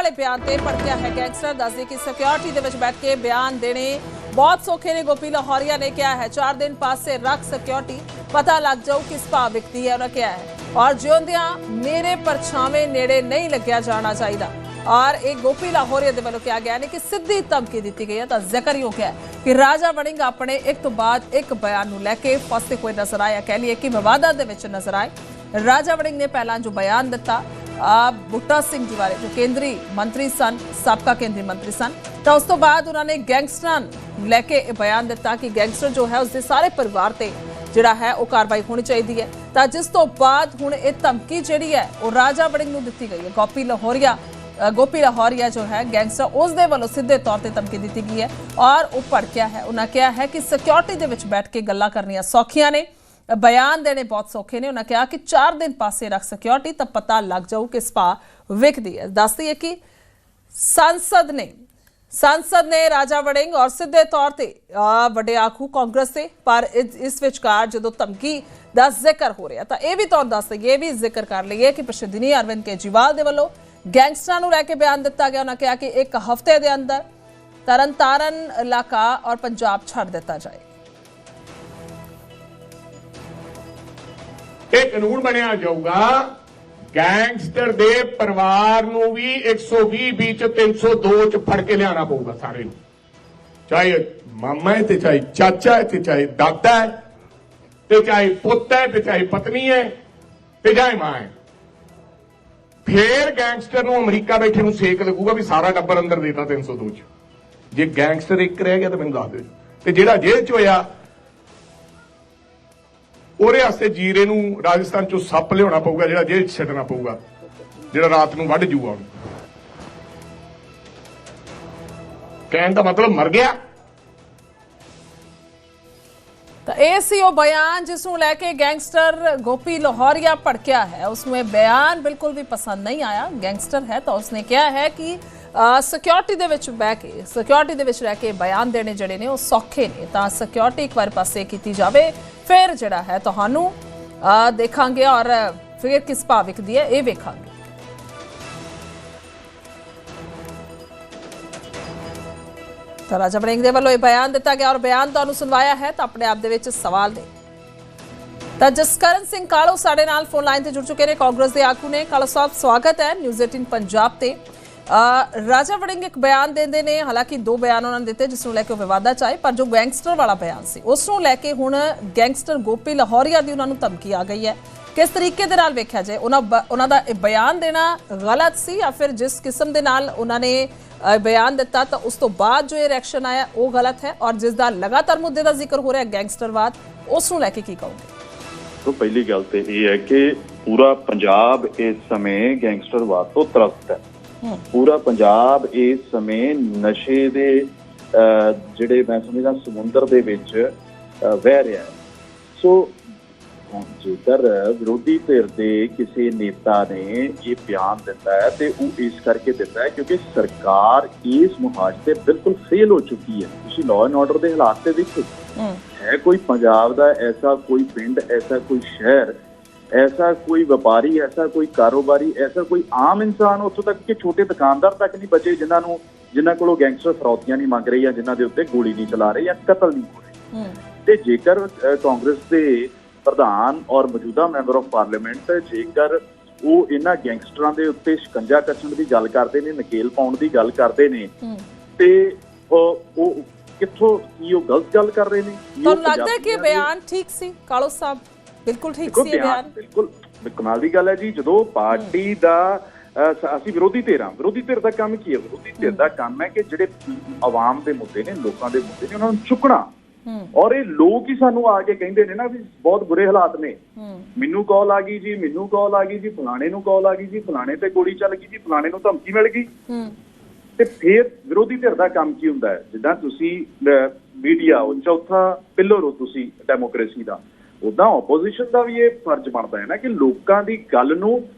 ਵਾਲੇ ਬਿਆਨ ਤੇ ਭੜਕਿਆ ਹੈ। ਗੈਂਗਸਟਰ ਦੱਸਦੇ ਕਿ ਸਿਕਿਉਰਿਟੀ ਦੇ ਵਿੱਚ ਬੈਠ ਕੇ ਬਿਆਨ ਦੇਣੇ ਬਹੁਤ ਸੌਖੇ ਨੇ। ਗੋਪੀ ਲਾਹੌਰੀਆ ਨੇ ਕਿਹਾ ਹੈ 4 ਦਿਨ ਪਾਸੇ ਰੱਖ ਸਿਕਿਉਰਿਟੀ, ਪਤਾ ਲੱਗ ਜਾਊ ਕਿਸ ਭਾਅ ਵਿਕਦੀ ਹੈ, ਉਹਨਾਂ ਕਿਹਾ ਹੈ। ਔਰ ਜਿਉਂਦਿਆਂ ਮੇਰੇ ਪਰਛਾਵੇਂ ਨੇੜੇ ਨਹੀਂ ਲੱਗਿਆ ਜਾਣਾ ਚਾਹੀਦਾ। ਔਰ ਇਹ ਗੋਪੀ ਲਾਹੌਰੀਆ ਦੇ ਵੱਲੋਂ ਕਿਹਾ ਗਿਆ ਨੇ ਕਿ ਸਿੱਧੀ ਧਮਕੀ ਦਿੱਤੀ ਗਈ ਹੈ। ਤਾਂ ਜ਼ਿਕਰਯੋਗ ਹੈ ਕਿ ਰਾਜਾ ਵੜਿੰਗ ਆਪਣੇ ਇੱਕ ਤੋਂ ਬਾਅਦ ਇੱਕ ਬਿਆਨ ਨੂੰ ਲੈ ਕੇ ਫਸਤੇ ਹੋਏ ਨਜ਼ਰ ਆਇਆ ਕਹਿ ਲਈਏ ਕਿ ਵਿਵਾਦਾਂ ਦੇ ਵਿੱਚ ਨਜ਼ਰ ਆਏ। ਰਾਜਾ ਵੜਿੰਗ ਨੇ ਪਹਿਲਾਂ ਜੋ ਬਿਆਨ ਦਿੱਤਾ ਬੁੱਟਾ ਸਿੰਘ ਜੀ ਬਾਰੇ ਜੋ ਕੇਂਦਰੀ ਮੰਤਰੀ ਸਨ, ਸਾਬਕਾ ਕੇਂਦਰੀ ਮੰਤਰੀ ਸਨ, ਤਾਂ ਉਸ ਤੋਂ ਬਾਅਦ ਉਹਨਾਂ ਨੇ ਗੈਂਗਸਟਰਾਂ ਲੈ ਕੇ ਇਹ ਬਿਆਨ ਦਿੱਤਾ ਕਿ ਗੈਂਗਸਟਰ ਜੋ ਹੈ, ਉਸਦੇ ਸਾਰੇ ਪਰਿਵਾਰ ਤੇ ਜਿਹੜਾ ਹੈ, ਉਹ ਕਾਰਵਾਈ ਹੋਣੀ ਚਾਹੀਦੀ ਹੈ। ਤਾਂ ਜਿਸ ਤੋਂ ਬਾਅਦ ਹੁਣ ਇਹ ਧਮਕੀ ਜਿਹੜੀ ਹੈ, ਉਹ ਰਾਜਾ ਵੜਿੰਗ ਨੂੰ ਦਿੱਤੀ ਗਈ ਹੈ। ਗੋਪੀ ਲਾਹੌਰੀਆ ਗੋਪੀ ਲਾਹੌਰੀਆ ਜੋ ਹੈ, ਗੈਂਗਸਟਰ ਉਸ ਦੇ ਵੱਲੋਂ ਸਿੱਧੇ ਤੌਰ ਤੇ ਧਮਕੀ ਦਿੱਤੀ ਗਈ ਹੈ ਔਰ ਉਹ ਭੜਕਿਆ ਹੈ। ਉਹਨਾਂ ਕਿਹਾ ਹੈ ਕਿ ਸਿਕਿਉਰਿਟੀ ਦੇ ਵਿੱਚ ਬੈਠ ਕੇ ਗੱਲਾਂ ਕਰਨੀਆਂ ਸੌਖੀਆਂ ਨੇ। ਬਿਆਨ ਦੇਣੇ ਬਹੁਤ ਸੌਖੇ ਨੇ। ਉਹਨਾਂ ਕਿਹਾ ਕਿ 4 ਦਿਨ ਪਾਸੇ ਰੱਖ ਸਿਕਿਉਰਿਟੀ ਤਾਂ ਪਤਾ ਲੱਗ ਜਾਊ ਕਿ ਸਪਾ ਵਿਕਦੀ ਹੈ। ਦੱਸਦੀ ਹੈ ਕਿ ਸੰਸਦ ਨੇ ਸੰਸਦ ਨੇ ਰਾਜਾ ਵੜਿੰਗ ਔਰ ਸਿੱਧੇ ਤੌਰ ਤੇ ਵੱਡੇ ਆਖੂ ਕਾਂਗਰਸ 'ਤੇ ਪਰ ਇਸ ਵਿਚਕਾਰ ਜਦੋਂ ਧਮਕੀ ਦਾ ਜ਼ਿਕਰ ਹੋ ਰਿਹਾ, ਤਾਂ ਇਹ ਵੀ ਤੁਹਾਨੂੰ ਦੱਸ ਦਈਏ, ਇਹ ਵੀ ਜ਼ਿਕਰ ਕਰ ਲਈਏ ਕਿ ਪਿਛਲੇ ਦਿਨੀ ਅਰਵਿੰਦ ਕੇਜਰੀਵਾਲ ਦੇ ਵੱਲੋਂ ਗੈਂਗਸਟਰਾਂ ਨੂੰ ਲੈ ਕੇ ਬਿਆਨ ਦਿੱਤਾ ਗਿਆ। ਉਹਨਾਂ ਕਿਹਾ ਕਿ ਇੱਕ ਹਫ਼ਤੇ ਦੇ ਅੰਦਰ ਤਰਨਤਾਰਨ ਇਲਾਕਾ ਔਰ ਪੰਜਾਬ ਛੱਡ ਦਿੱਤਾ ਜਾਏ। ਇਹ ਕਾਨੂੰਨ ਬਣਿਆ ਜਾਊਗਾ ਗੈਂਗਸਟਰ ਦੇ ਪਰਿਵਾਰ ਨੂੰ ਵੀ 120 ਵਿੱਚ 302 ਚ ਫੜ ਕੇ ਲਿਆਣਾ ਪਊਗਾ ਸਾਰੇ ਨੂੰ। ਚਾਹੇ ਮਾਮਾ ਹੈ ਤੇ ਚਾਹੇ ਚਾਚਾ ਹੈ ਤੇ ਚਾਹੇ ਦਾਦਾ ਹੈ ਤੇ ਚਾਹੇ ਪੁੱਤ ਹੈ ਤੇ ਚਾਹੇ ਪਤਨੀ ਹੈ ਤੇ ਚਾਹੇ ਮਾਂ ਹੈ। ਫੇਰ ਗੈਂਗਸਟਰ ਨੂੰ ਅਮਰੀਕਾ ਬੈਠੇ ਨੂੰ ਸੇਕ ਲੱਗੂਗਾ ਵੀ ਸਾਰਾ ਟੱਬਰ ਅੰਦਰ ਦੇਤਾ 302 ਚ ਜੇ ਗੈਂਗਸਟਰ ਇੱਕ ਰਹਿ ਗਿਆ ਤਾਂ ਮੈਨੂੰ ਦੱਸ ਦਿਓ। ਤੇ ਜਿਹੜਾ ਜੇਲ੍ਹ ਚ ਹੋਇਆ ਉਹਦੇ ਵਾਸਤੇ ਜੀਰੇ ਨੂੰ ਰਾਜਸਥਾਨ ਚੋਂ ਸੱਪ ਲਿਆਉਣਾ ਪਊਗਾ, ਜਿਹੜਾ ਜੇਲ੍ਹ 'ਚ ਛੱਡਣਾ ਪਊਗਾ, ਜਿਹੜਾ ਰਾਤ ਨੂੰ ਵੱਢ ਜੂਗਾ ਉਹਨੂੰ। ਕਹਿਣ ਦਾ ਮਤਲਬ ਮਰ ਗਿਆ। ਤਾਂ ਇਹ ਸੀ ਉਹ ਬਿਆਨ ਜਿਸ ਨੂੰ ਲੈ ਕੇ ਗੈਂਗਸਟਰ ਗੋਪੀ ਲਾਹੌਰੀਆ ਭੜਕਿਆ ਹੈ। ਉਸ ਨੂੰ ਇਹ ਬਿਆਨ ਬਿਲਕੁਲ ਵੀ ਪਸੰਦ ਨਹੀਂ ਆਇਆ। ਗੈਂਗਸਟਰ ਹੈ ਤਾਂ ਉਸਨੇ ਕਿਹਾ ਹੈ ਕਿ ਸਿਕਿਉਰਿਟੀ ਦੇ ਵਿੱਚ ਬਹਿ ਕੇ ਸਿਕਿਉਰਿਟੀ ਦੇ ਵਿੱਚ ਰਹਿ ਕੇ ਬਿਆਨ ਦੇਣੇ ਜਿਹੜੇ ਨੇ ਉਹ ਸੌਖੇ ਨੇ। ਤਾਂ ਸਿਕਿਉਰਿਟੀ ਇੱਕ ਵਾਰ ਪਾਸੇ ਕੀਤੀ ਜਾਵੇ। ਫਿਰ ਜਿਹੜਾ ਹੈ ਤੁਹਾਨੂੰ ਦੇਖਾਂਗੇ ਔਰ ਫਿਰ ਕਿਸ ਭਾਅ ਵਿਕਦੀ ਹੈ, ਇਹ ਵੇਖਾਂਗੇ। ਤਾਂ ਰਾਜਾ ਬੜਿੰਗ ਦੇ ਵੱਲੋਂ ਇਹ ਬਿਆਨ ਦਿੱਤਾ ਗਿਆ ਔਰ ਬਿਆਨ ਤੁਹਾਨੂੰ ਸੁਣਵਾਇਆ ਹੈ ਤਾਂ ਆਪਣੇ ਆਪ ਦੇ ਵਿੱਚ ਸਵਾਲ ਨੇ। ਤਾਂ ਜਸਕਰਨ ਸਿੰਘ ਕਾਲੋ ਸਾਡੇ ਨਾਲ ਫੋਨ ਲਾਈਨ ਤੇ ਜੁੜ ਚੁੱਕੇ ਨੇ, ਕਾਂਗਰਸ ਦੇ ਆਗੂ ਨੇ। ਕਾਲੋ ਸਾਹਿਬ, ਸਵਾਗਤ ਹੈ ਨਿਊਜ਼ 18 ਪੰਜਾਬ ਤੇ। ਰਾਜਾ ਵੜਿੰਗ ਇੱਕ ਬਿਆਨ ਦਿੰਦੇ ਨੇ, ਹਾਲਾਂਕਿ ਦੋ ਬਿਆਨ ਉਹਨਾਂ ਨੇ ਦਿੱਤੇ, ਜਿਸ ਨੂੰ ਲੈ ਕੇ ਉਹ ਵਿਵਾਦਾ ਚ ਆਏ, ਪਰ ਜੋ ਗੈਂਗਸਟਰ ਵਾਲਾ ਬਿਆਨ ਸੀ, ਉਸ ਨੂੰ ਲੈ ਕੇ ਹੁਣ ਗੈਂਗਸਟਰ ਗੋਪੀ ਲਾਹੌਰੀਆ ਦੀ ਉਹਨਾਂ ਨੂੰ ਧਮਕੀ ਆ ਗਈ ਹੈ। ਕਿਸ ਤਰੀਕੇ ਦੇ ਨਾਲ ਵੇਖਿਆ ਜਾਏ, ਉਹਨਾਂ ਉਹਨਾਂ ਦਾ ਇਹ ਬਿਆਨ ਦੇਣਾ ਗਲਤ ਸੀ ਜਾਂ ਫਿਰ ਜਿਸ ਕਿਸਮ ਦੇ ਨਾਲ ਉਹਨਾਂ ਨੇ ਬਿਆਨ ਦਿੱਤਾ, ਤਾਂ ਉਸ ਤੋਂ ਬਾਅਦ ਜੋ ਇਹ ਰਿਐਕਸ਼ਨ ਆਇਆ, ਉਹ ਗਲਤ ਹੈ ਔਰ ਜਿਸ ਦਾ ਲਗਾਤਾਰ ਮੁੱਦੇ ਦਾ ਜ਼ਿਕਰ ਹੋ ਰਿਹਾ ਗੈਂਗਸਟਰਵਾਦ, ਉਸ ਨੂੰ ਲੈ ਕੇ ਕੀ ਕਹੋਗੇ? ਤੋਂ ਪਹਿਲੀ ਗੱਲ ਤੇ ਇਹ ਹੈ ਕਿ ਪੂਰਾ ਪੰਜਾਬ ਇਸ ਸਮੇਂ ਗੈਂਗਸਟਰਵਾਦ ਤੋਂ ਤਰਸਤ ਹੈ। ਪੂਰਾ ਪੰਜਾਬ ਇਸ ਸਮੇਂ ਨਸ਼ੇ ਦੇ ਜਿਹੜੇ ਮੈਂ ਸਮਝਦਾ ਸਮੁੰਦਰ ਦੇ ਵਿੱਚ ਵਹਿ ਰਿਹਾ ਹੈ। ਸੋ ਜੇਕਰ ਵਿਰੋਧੀ ਧਿਰ ਦੇ ਕਿਸੇ ਨੇਤਾ ਨੇ ਇਹ ਬਿਆਨ ਦਿੱਤਾ ਹੈ ਤੇ ਉਹ ਇਸ ਕਰਕੇ ਦਿੱਤਾ ਹੈ ਕਿਉਂਕਿ ਸਰਕਾਰ ਇਸ ਮੁਹਾਜ ਤੇ ਬਿਲਕੁਲ ਫੇਲ ਹੋ ਚੁੱਕੀ ਹੈ। ਤੁਸੀਂ ਲਾਅ ਐਂਡ ਆਰਡਰ ਦੇ ਹਾਲਾਤ ਤੇ ਦੇਖੋ। ਹੈ ਕੋਈ ਪੰਜਾਬ ਦਾ ਐਸਾ ਕੋਈ ਪਿੰਡ ਐਸਾ ਕੋਈ ਸ਼ਹਿਰ ਐਸਾ ਕੋਈ ਵਪਾਰੀ ਐਸਾ ਕੋਈ ਕਾਰੋਬਾਰੀ ਐਸਾ ਕੋਈ ਆਮ ਇਨਸਾਨ ਉੱਥੋਂ ਤੱਕ ਕਿ ਛੋਟੇ ਦੁਕਾਨਦਾਰ ਤੱਕ ਨਹੀਂ ਬਚੇ ਜਿਨ੍ਹਾਂ ਨੂੰ ਜਿਨ੍ਹਾਂ ਕੋਲੋਂ ਗੈਂਗਸਟਰ ਫਰੌਤੀਆਂ ਨਹੀਂ ਮੰਗ ਰਹੀ ਜਾਂ ਜਿਨ੍ਹਾਂ ਦੇ ਉੱਤੇ ਗੋਲੀ ਨਹੀਂ ਚਲਾ ਰਹੇ ਜਾਂ ਕਤਲ ਨਹੀਂ ਹੋ ਰਹੇ। ਤੇ ਜੇਕਰ ਕਾਂਗਰਸ ਦੇ ਪ੍ਰਧਾਨ ਔਰ ਮੌਜੂਦਾ ਮੈਂਬਰ ਆਫ ਪਾਰਲੀਮੈਂਟ ਜੇਕਰ ਉਹ ਇਹਨਾਂ ਗੈਂਗਸਟਰਾਂ ਦੇ ਉੱਤੇ ਸ਼ਿਕੰਜਾ ਕੱਸਣ ਦੀ ਗੱਲ ਕਰਦੇ ਨੇ ਨਕੇਲ ਪਾਉਣ ਦੀ ਗੱਲ ਕਰਦੇ ਨੇ ਤੇ ਉਹ ਕਿੱਥੋਂ ਕੀ ਉਹ ਗਲਤ ਗੱਲ ਕਰ ਰਹੇ ਨੇ? ਤੁਹਾਨੂੰ ਲੱਗਦਾ ਕਿ ਬਿਆਨ ਠੀਕ ਸੀ? ਕਾਲੋ ਸਾਹਿਬ। ਬਿਲਕੁਲ ਠੀਕ ਸੀ ਬਿਆਨ। ਬਿਲਕੁਲ ਕਮਾਲ ਦੀ ਗੱਲ ਹੈ ਜੀ ਜਦੋਂ ਪਾਰਟੀ ਦਾ ਅਸੀਂ ਵਿਰੋਧੀ ਧਿਰ ਹਾਂ ਵਿਰੋਧੀ ਧਿਰ ਦਾ ਕੰਮ ਕੀ ਹੈ? ਵਿਰੋਧੀ ਧਿਰ ਦਾ ਕੰਮ ਹੈ ਕਿ ਜਿਹੜੇ ਆਵਾਮ ਦੇ ਮੁੱਦੇ ਨੇ ਲੋਕਾਂ ਦੇ ਮੁੱਦੇ ਨੇ ਉਹਨਾਂ ਨੂੰ ਚੁੱਕਣਾ। ਔਰ ਇਹ ਲੋਕ ਹੀ ਸਾਨੂੰ ਆ ਕੇ ਕਹਿੰਦੇ ਨੇ ਨਾ ਵੀ ਬਹੁਤ ਬੁਰੇ ਹਾਲਾਤ ਨੇ। ਮੈਨੂੰ ਕਾਲ ਆ ਗਈ ਜੀ ਮੈਨੂੰ ਕਾਲ ਆ ਗਈ ਜੀ ਫਲਾਣੇ ਨੂੰ ਕਾਲ ਆ ਗਈ ਜੀ ਫਲਾਣੇ ਤੇ ਗੋਲੀ ਚੱਲ ਗਈ ਜੀ ਫਲਾਣੇ ਨੂੰ ਧਮਕੀ ਮਿਲ ਗਈ। ਤੇ ਫਿਰ ਵਿਰੋਧੀ ਧਿਰ ਦਾ ਕੰਮ ਕੀ ਹੁੰਦਾ ਹੈ? ਜਿੱਦਾਂ ਤੁਸੀਂ ਮੀਡੀਆ ਉਹ ਚੌਥਾ ਪਿਲਰ ਹੋ ਤੁਸੀਂ ਡੈਮੋਕ੍ਰੇਸੀ ਦਾ। ਉਦਾਂ ਆਪੋਜੀਸ਼ਨ ਦਾ ਵੀ ਇਹ ਫਰਜ਼ ਬਣਦਾ ਹੈ ਨਾ ਕਿ ਲੋਕਾਂ ਦੀ ਗੱਲ ਨੂੰ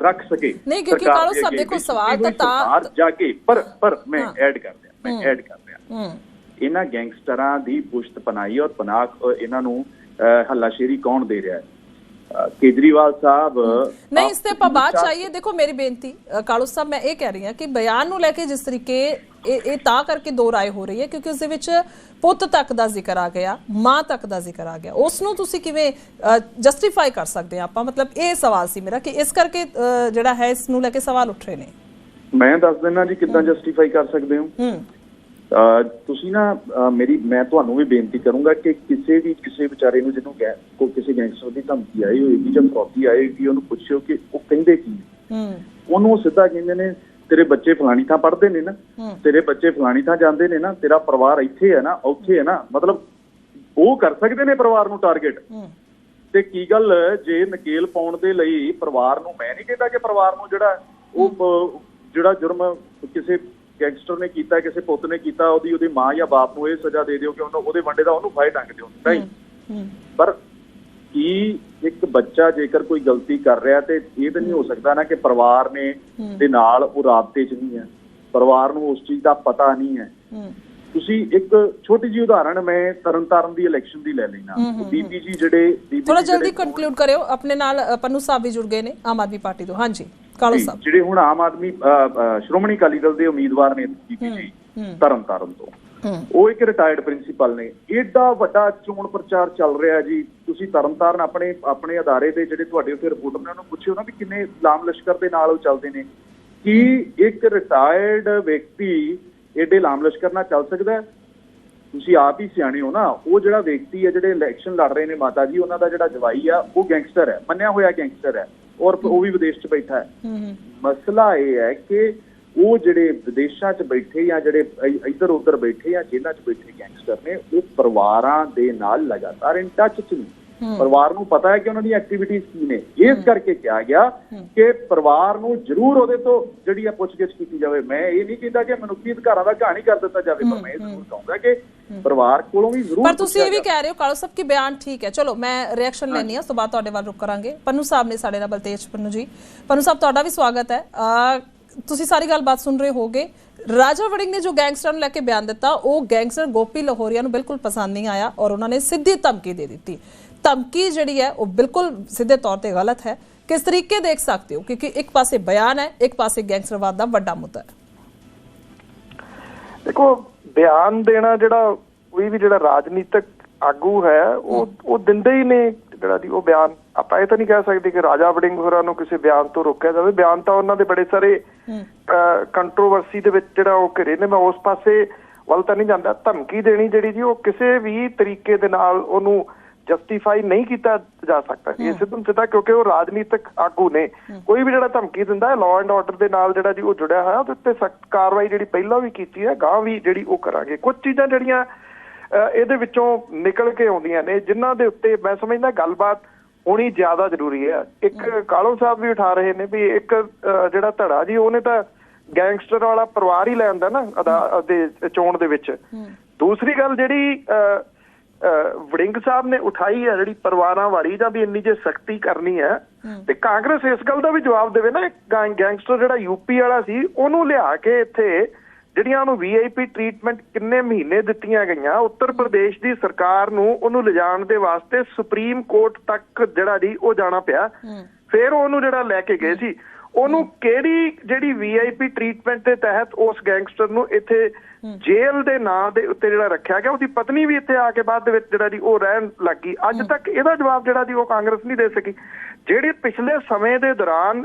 ਰੱਖ ਸਕੇ। ਨਹੀਂ, ਕਿਉਂਕਿ ਕਾਲੂ ਸਾਹਿਬ ਦੇਖੋ ਸਵਾਲ ਤਾਂ ਤਾਂ- ਜਾ ਕੇ ਪਰ ਪਰ ਮੈਂ। ਐਡ ਕਰ ਦਿਆਂ ਮੈਂ। ਐਡ ਕਰ ਦਿਆਂ ਇਹਨਾਂ ਗੈਂਗਸਟਰਾਂ ਦੀ ਪੁਸ਼ਤ ਪਨਾਈ ਔਰ ਅਹ, ਇਹਨਾਂ ਨੂੰ ਹੱਲਾਸ਼ੇਰੀ ਕੌਣ ਦੇ ਰਿਹਾ ਹੈ? ਕੇਜਰੀਵਾਲ ਸਾਹਿਬ ਨਹੀਂ ਇਸ ਤੇ ਚਾਰ- ਚਾਹੀਏ। ਦੇਖੋ ਮੇਰੀ ਬੇਨਤੀ ਕਾਲੂ ਸਾਹਿਬ ਮੈਂ ਇਹ ਕਹਿ ਰਹੀ ਹਾਂ ਕਿ ਬਿਆਨ ਨੂੰ ਲੈ ਕੇ ਜਿਸ ਤਰੀਕੇ ਇਹ ਇਹ ਤਾਂ ਕਰਕੇ ਦੋ ਰਾਏ ਹੋ ਰਹੀ ਹੈ ਕਿਉਂਕਿ ਉਸ ਦੇ ਵਿੱਚ ਪੁੱਤ ਤੱਕ ਦਾ ਜ਼ਿਕਰ ਆ ਗਿਆ ਮਾਂ ਤੱਕ ਦਾ ਜ਼ਿਕਰ ਆ ਗਿਆ। ਉਸ ਨੂੰ ਤੁਸੀਂ ਕਿਵੇਂ ਜਸਟੀਫਾਈ ਕਰ ਸਕਦੇ ਆ ਆਪਾਂ? ਮਤਲਬ ਇਹ ਸਵਾਲ ਸੀ ਮੇਰਾ ਕਿ ਇਸ ਕਰਕੇ ਜਿਹੜਾ ਹੈ ਇਸ ਨੂੰ ਲੈ ਕੇ ਸਵਾਲ ਉੱਠ ਰਹੇ ਨੇ। ਮੈਂ ਦੱਸ ਦਿੰਦਾ ਜੀ ਕਿੱਦਾਂ ਜਸਟੀਫਾਈ ਕਰ ਸਕਦੇ ਹੋ। ਤੁਸੀਂ ਨਾ ਮੇਰੀ ਮੈਂ ਤੁਹਾਨੂੰ ਵੀ ਬੇਨਤੀ ਕਰੂੰਗਾ ਕਿ ਕਿਸੇ ਵੀ ਕਿਸੇ ਵਿਚਾਰੇ ਨੂੰ ਜਿਹਨੂੰ ਕੋਈ ਕਿਸੇ ਗੈਂਗਸਟਰ ਦੀ ਧਮਕੀ ਆਈ ਹੋਏਗੀ ਜਾਂ ਫਰੋਤੀ ਆਏਗੀ ਉਹਨੂੰ ਪੁੱਛਿਓ ਕਿ ਉਹ ਕਹਿੰਦੇ ਕੀ ਹੂੰ। ਉਹਨੂੰ ਸਿੱਧਾ ਕਹਿੰਦੇ ਨੇ ਤੇਰੇ ਬੱਚੇ ਫਲਾਣੀ ਥਾਂ ਪੜ੍ਹਦੇ ਨੇ ਨਾ। ਤੇਰੇ ਬੱਚੇ ਫਲਾਣੀ ਥਾਂ ਜਾਂਦੇ ਨੇ ਨਾ ਤੇਰਾ ਪਰਿਵਾਰ ਇੱਥੇ ਹੈ ਨਾ ਉੱਥੇ ਹੈ ਨਾ ਮਤਲਬ ਉਹ ਕਰ ਸਕਦੇ ਨੇ ਪਰਿਵਾਰ ਨੂੰ ਟਾਰਗੇਟ ਤੇ ਕੀ ਗੱਲ ਜੇ ਨਕੇਲ ਪਾਉਣ ਦੇ ਲਈ ਪਰਿਵਾਰ ਨੂੰ ਮੈਂ ਨਹੀਂ ਕਹਿੰਦਾ ਕਿ ਪਰਿਵਾਰ ਨੂੰ ਜਿਹੜਾ ਉਹ ਜਿਹੜਾ ਜੁਰਮ ਕਿਸੇ ਗੈਂਗਸਟਰ ਨੇ ਕੀਤਾ ਕਿਸੇ ਪੁੱਤ ਨੇ ਕੀਤਾ ਉਹਦੀ ਉਹਦੀ ਮਾਂ ਜਾਂ ਬਾਪ ਨੂੰ ਇਹ ਸਜ਼ਾ ਦੇ ਦਿਓ ਕਿ ਉਹਨੂੰ ਉਹਦੇ ਵੰਡੇ ਦਾ ਉਹਨੂੰ ਫਾਇ ਟੰਗ ਦਿਓ। ਨਹੀਂ। ਪਰ ਕੀ ਇੱਕ ਬੱਚਾ ਜੇਕਰ ਕੋਈ ਗਲਤੀ ਕਰ ਰਿਹਾ ਤੇ ਇਹ ਤਾਂ ਨਹੀਂ ਹੋ ਸਕਦਾ ਨਾ ਕਿ ਪਰਿਵਾਰ ਨੇ ਦੇ ਨਾਲ ਉਹ ਰਾਬਤੇ 'ਚ ਨਹੀਂ ਹੈ। ਪਰਿਵਾਰ ਨੂੰ ਉਸ ਚੀਜ਼ ਦਾ ਪਤਾ ਨਹੀਂ ਹੈ। ਤੁਸੀਂ ਇੱਕ ਛੋਟੀ ਜਿਹੀ ਉਦਾਹਰਣ ਮੈਂ ਤਰਨਤਾਰਨ ਦੀ ਇਲੈਕਸ਼ਨ ਦੀ ਲੈ ਲੈਣਾ ਬੀਪੀ ਜੀ ਜਿਹੜੇ ਥੋੜਾ ਜਲਦੀ ਕੰਕਲੂਡ ਕਰਿਓ। ਆਪਣੇ ਨਾਲ ਪੰਨੂ ਸਾਹਿਬ ਵੀ ਜੁੜ ਗਏ ਨੇ ਆਮ ਆਦਮੀ ਪਾਰਟੀ ਤੋਂ। ਹਾਂਜੀ। ਕਾਲੂ ਸਾਹਿਬ। ਜਿਹੜੇ ਹੁਣ ਆਮ ਆਦਮੀ ਸ਼੍ਰੋਮਣੀ ਅਕਾਲੀ ਦਲ ਦੇ ਉਮੀਦਵਾਰ ਨੇ ਬੀਪੀ ਜੀ ਤਰਨਤਾਰਨ ਤੋਂ। ਉਹ ਇੱਕ ਰਿਟਾਇਰਡ ਪ੍ਰਿੰਸੀਪਲ ਨੇ। ਏਡਾ ਵੱਡਾ ਚੋਣ ਪ੍ਰਚਾਰ ਚੱਲ ਰਿਹਾ ਜੀ। ਤੁਸੀਂ ਤਰਨਤਾਰਨ ਆਪਣੇ ਆਪਣੇ ਅਦਾਰੇ ਦੇ ਜਿਹੜੇ ਤੁਹਾਡੇ ਉੱਥੇ ਰਿਪੋਰਟਰ ਨੇ ਉਹਨੂੰ ਪੁੱਛਿਓ ਨਾ ਵੀ ਕਿੰਨੇ ਲਾਮ ਲਸ਼ਕਰ ਦੇ ਨਾਲ ਉਹ ਚੱਲਦੇ ਨੇ। ਕੀ ਇੱਕ ਰਿਟਾਇਰਡ ਵਿਅਕਤੀ ਏਡੇ ਲਾਮ ਲਸ਼ਕਰ ਨਾਲ ਚੱਲ ਸਕਦਾ ਤੁਸੀਂ ਆਪ ਹੀ ਸਿਆਣੇ ਹੋ ਨਾ। ਉਹ ਜਿਹੜਾ ਵਿਅਕਤੀ ਹੈ ਜਿਹੜੇ ਇਲੈਕਸ਼ਨ ਲੜ ਰਹੇ ਨੇ ਮਾਤਾ ਜੀ ਉਹਨਾਂ ਦਾ ਜਿਹੜਾ ਜਵਾਈ ਆ ਉਹ ਗੈਂਗਸਟਰ ਹੈ। ਮੰਨਿਆ ਹੋਇਆ ਗੈਂਗਸਟਰ ਹੈ। ਔਰ ਉਹ ਵੀ ਵਿਦੇਸ਼ 'ਚ ਬੈਠਾ ਹੈ। ਮਸਲਾ ਇਹ ਹੈ ਕਿ ਉਹ ਜਿਹੜੇ ਵਿਦੇਸ਼ਾਂ 'ਚ ਬੈਠੇ ਜਾਂ ਜਿਹੜੇ ਇੱਧਰ ਉੱਧਰ ਬੈਠੇ ਜਾਂ ਜੇਲ੍ਹਾਂ 'ਚ ਬੈਠੇ ਗੈਂਗਸਟਰ ਨੇ ਉਹ ਪਰਿਵਾਰਾਂ ਦੇ ਨਾਲ ਲਗਾਤਾਰ ਇਨ ਟੱਚ 'ਚ ਨੇ। ਪਰਿਵਾਰ ਨੂੰ ਪਤਾ ਹੈ ਕਿ ਉਹਨਾਂ ਦੀਆਂ ਐਕਟੀਵਿਟੀਜ਼ ਕੀ ਨੇ। ਇਸ ਕਰਕੇ ਕਿਹਾ ਗਿਆ ਕਿ ਪਰਿਵਾਰ ਨੂੰ ਜ਼ਰੂਰ ਉਹਦੇ ਤੋਂ ਜਿਹੜੀ ਆ ਪੁੱਛਗਿੱਛ ਕੀਤੀ ਜਾਵੇ। ਮੈਂ ਇਹ ਨਹੀਂ ਕਹਿੰਦਾ ਕਿ ਮਨੁੱਖੀ ਅਧਿਕਾਰਾਂ ਦਾ ਕਹਾਣੀ ਕਰ ਦਿੱਤਾ ਜਾਵੇ ਪਰ ਮੈਂ ਇਹ ਜ਼ਰੂਰ ਕਹੂੰਗਾ ਕਿ ਪਰਿਵਾਰ ਕੋਲੋਂ ਵੀ ਜ਼ਰੂਰ ਪਰ ਤੁਸੀਂ ਇਹ ਵੀ ਕਹਿ ਰਹੇ ਹੋ ਕਾਲੂ ਸਾਹਿਬ ਕਿ ਬਿਆਨ ਠੀਕ ਹੈ। ਚਲੋ ਮੈਂ ਰਿਐਕਸ਼ਨ ਲੈਣੀ ਆ ਉਸ ਤੋਂ ਬਾਅਦ ਤੁਹਾਡੇ ਵੱਲ ਰੁਕ ਕਰਾਂਗੇ। ਪੰਨੂ ਸਾਹਿਬ ਨੇ ਸਾਡੇ ਨਾਲ ਬਲਤੇਜ ਪੰਨੂ ਜੀ। ਪੰਨੂ ਸਾਹਿਬ ਤੁਹਾਡਾ ਵੀ ਸਵਾਗਤ ਹੈ। ਤੁਸੀਂ ਸਾਰੀ ਗੱਲਬਾਤ ਸੁਣ ਰਹੇ ਹੋਗੇ। ਰਾਜਾ ਵੜਿੰਗ ਨੇ ਜੋ ਗੈਂਗਸਟਰ ਨੂੰ ਲੈ ਕੇ ਬਿਆਨ ਦਿੱਤਾ ਉਹ ਗੈਂਗਸਟਰ ਗੋਪੀ ਲਾਹੌਰੀਆ ਨੂੰ ਬਿਲਕੁਲ ਪਸੰਦ ਨਹੀਂ ਆਇਆ ਔਰ ਉਹਨਾਂ ਨੇ ਸਿੱਧੀ ਧਮਕੀ ਦੇ ਦਿੱਤੀ। ਧਮਕੀ ਜਿਹੜੀ ਹੈ ਉਹ ਬਿਲਕੁਲ ਸਿੱਧੇ ਤੌਰ ਤੇ ਗਲਤ ਹੈ। ਕਿਸ ਤਰੀਕੇ ਦੇਖ ਸਕਦੇ ਹੋ? ਕਿਉਂਕਿ ਇੱਕ ਪਾਸੇ ਬਿਆਨ ਹੈ ਇੱਕ ਪਾਸੇ ਗੈਂਗਸਟਰਵਾਦ ਦਾ ਵੱਡਾ ਮੁੱਦਾ ਹੈ। ਦੇਖੋ ਬਿਆਨ ਦੇਣਾ ਜਿਹੜਾ ਕੋਈ ਵੀ ਜਿਹੜਾ ਰਾਜਨੀਤਿਕ ਆਗੂ ਹੈ ਉਹ ਉਹ ਦਿੰਦੇ ਹੀ ਨੇ ਜਿਹੜਾ ਦੀ ਉਹ ਬਿਆਨ। ਆਪਾਂ ਇਹ ਤਾਂ ਨਹੀਂ ਕਹਿ ਸਕਦੇ ਕਿ ਰਾਜਾ ਵੜਿੰਗ ਹੋਰਾਂ ਨੂੰ ਕਿਸੇ ਬਿਆਨ ਤੋਂ ਰੋਕਿਆ ਜਾਵੇ। ਬਿਆਨ ਤਾਂ ਉਹਨਾਂ ਦੇ ਬੜੇ ਸਾਰੇ ਕੰਟਰੋਵਰਸੀ ਦੇ ਵਿੱਚ ਜਿਹੜਾ ਉਹ ਘਿਰੇ ਨੇ। ਮੈਂ ਉਸ ਪਾਸੇ ਵੱਲ ਤਾਂ ਨਹੀਂ ਜਾਂਦਾ। ਧਮਕੀ ਦੇਣੀ ਜਿਹੜੀ ਜੀ ਉਹ ਕਿਸੇ ਵੀ ਤਰੀਕੇ ਦੇ ਨਾਲ ਉਹਨੂੰ ਜਸਟੀਫਾਈ ਨਹੀਂ ਕੀਤਾ ਜਾ ਸਕਦਾ ਇਹ ਸਿੱਧਮ ਸਿੱਧਾ ਕਿਉਂਕਿ ਉਹ ਰਾਜਨੀਤਿਕ ਆਗੂ ਨੇ। ਕੋਈ ਵੀ ਜਿਹੜਾ ਧਮਕੀ ਦਿੰਦਾ ਹੈ ਲਾਅ ਐਂਡ ਆਰਡਰ ਦੇ ਨਾਲ ਜਿਹੜਾ ਜੀ ਉਹ ਜੁੜਿਆ ਹੋਇਆ ਉਹਦੇ ਉੱਤੇ ਸਖਤ ਕਾਰਵਾਈ ਜਿਹੜੀ ਪਹਿਲਾਂ ਵੀ ਕੀਤੀ ਹੈ ਗਾਂ ਵੀ ਜਿਹੜੀ ਉਹ ਕਰਾਂਗੇ। ਕੁਝ ਚੀਜ਼ਾਂ ਜਿਹੜੀਆਂ ਇਹਦੇ ਵਿੱਚੋਂ ਨਿਕਲ ਕੇ ਆਉਂਦੀਆਂ ਨੇ ਜਿਨ੍ਹਾਂ ਦੇ ਉੱਤੇ ਮੈਂ ਸਮਝਦਾ ਗੱਲਬਾਤ ਹੋਣੀ ਜ਼ਿਆਦਾ ਜ਼ਰੂਰੀ ਹੈ। ਇੱਕ ਕਾਲੋ ਸਾਹਿਬ ਵੀ ਉਠਾ ਰਹੇ ਨੇ ਵੀ ਇੱਕ ਜਿਹੜਾ ਧੜਾ ਜੀ ਉਹਨੇ ਤਾਂ ਗੈਂਗਸਟਰ ਵਾਲਾ ਪਰਿਵਾਰ ਹੀ ਲੈ ਆਂਦਾ ਨਾ ਅਦਾ ਦੇ ਚੋਣ ਦੇ ਵਿੱਚ। ਦੂਸਰੀ ਗੱਲ ਜਿਹੜੀ ਵੜਿੰਗ ਸਾਹਿਬ ਨੇ ਉਠਾਈ ਹੈ ਜਿਹੜੀ ਪਰਿਵਾਰਾਂ ਵਾਲੀ ਜਾਂ ਵੀ ਇੰਨੀ ਜੇ ਸਖਤੀ ਕਰਨੀ ਹੈ ਤੇ ਕਾਂਗਰਸ ਇਸ ਗੱਲ ਦਾ ਵੀ ਜਵਾਬ ਦੇਵੇ ਨਾ ਗੈਂਗਸਟਰ ਜਿਹੜਾ ਯੂਪੀ ਵਾਲਾ ਸੀ ਉਹਨੂੰ ਲਿਆ ਕੇ ਇੱਥੇ ਜਿਹੜੀਆਂ ਉਹਨੂੰ ਵੀਆਈਪੀ ਟ੍ਰੀਟਮੈਂਟ ਕਿੰਨੇ ਮਹੀਨੇ ਦਿੱਤੀਆਂ ਗਈਆਂ ਉੱਤਰ ਪ੍ਰਦੇਸ਼ ਦੀ ਸਰਕਾਰ ਨੂੰ ਉਹਨੂੰ ਲਿਜਾਣ ਦੇ ਵਾਸਤੇ ਸੁਪਰੀਮ ਕੋਰਟ ਤੱਕ ਜਿਹੜਾ ਜੀ ਉਹ ਜਾਣਾ ਪਿਆ। ਫਿਰ ਉਹਨੂੰ ਜਿਹੜਾ ਲੈ ਕੇ ਗਏ ਸੀ। ਉਹਨੂੰ ਕਿਹੜੀ ਜਿਹੜੀ ਵੀਆਈਪੀ ਟ੍ਰੀਟਮੈਂਟ ਦੇ ਤਹਿਤ ਉਸ ਗੈਂਗਸਟਰ ਨੂੰ ਇੱਥੇ ਜੇਲ੍ਹ ਦੇ ਨਾਂ ਦੇ ਉੱਤੇ ਜਿਹੜਾ ਰੱਖਿਆ ਗਿਆ ਉਹਦੀ ਪਤਨੀ ਵੀ ਇੱਥੇ ਆ ਕੇ ਬਾਅਦ ਦੇ ਵਿੱਚ ਜਿਹੜਾ ਜੀ ਉਹ ਰਹਿਣ ਲੱਗੀ ਅੱਜ ਤੱਕ ਇਹਦਾ ਜਵਾਬ ਜਿਹੜਾ ਜੀ ਉਹ ਕਾਂਗਰਸ ਨਹੀਂ ਦੇ ਸਕੀ। ਜਿਹੜੇ ਪਿਛਲੇ ਸਮੇਂ ਦੇ ਦੌਰਾਨ